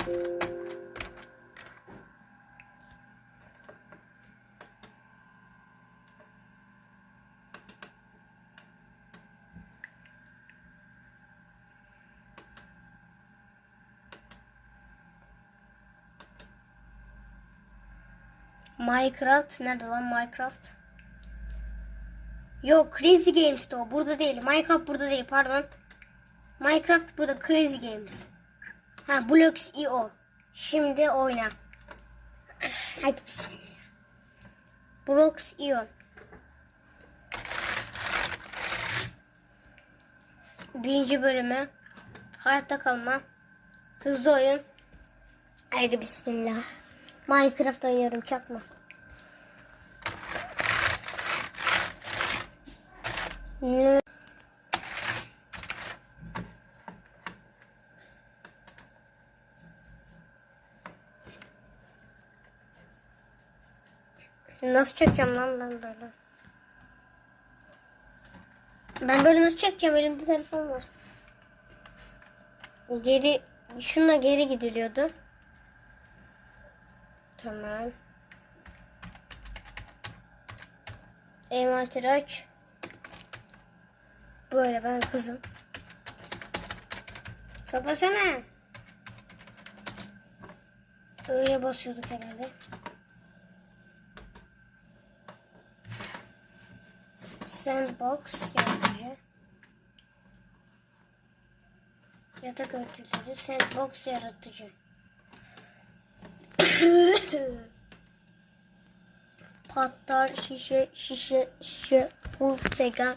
Minecraft nerede lan Minecraft? Yok Crazy Games'te o. Burada değil. Minecraft burada değil pardon. Minecraft burada Crazy Games. Ha Blocks.io. Şimdi oyna. Hadi bismillah. Blocks.io. Birinci bölümü. Hayatta kalma. Hızlı oyun. Haydi bismillah. Minecraft oynuyorum çakma. Ne? Nasıl çekeceğim lan ben böyle? Ben böyle nasıl çekeceğim? Elimde telefon var. Geri, şununla geri gidiliyordu. Tamam. Envanteri aç. Böyle ben kızım. Kapasana. Öyle basıyorduk herhalde. Sandbox yaratıcı. Yatak örtüleri sandbox yaratıcı. Patlar şişe şişe şişe Ultega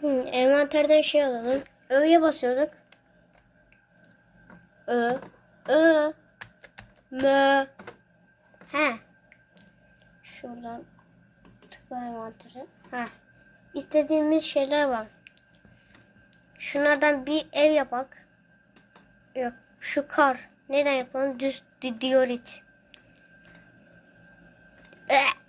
Hmm, envanterden şey alalım. Ö'ye basıyorduk. Ö. Ö. Mö. He. Şuradan tıklayalım envantere. He. İstediğimiz şeyler var. Şunlardan bir ev yapak. Yok. Şu kar. Neden yapalım? Düz diorit. Eh. Ee.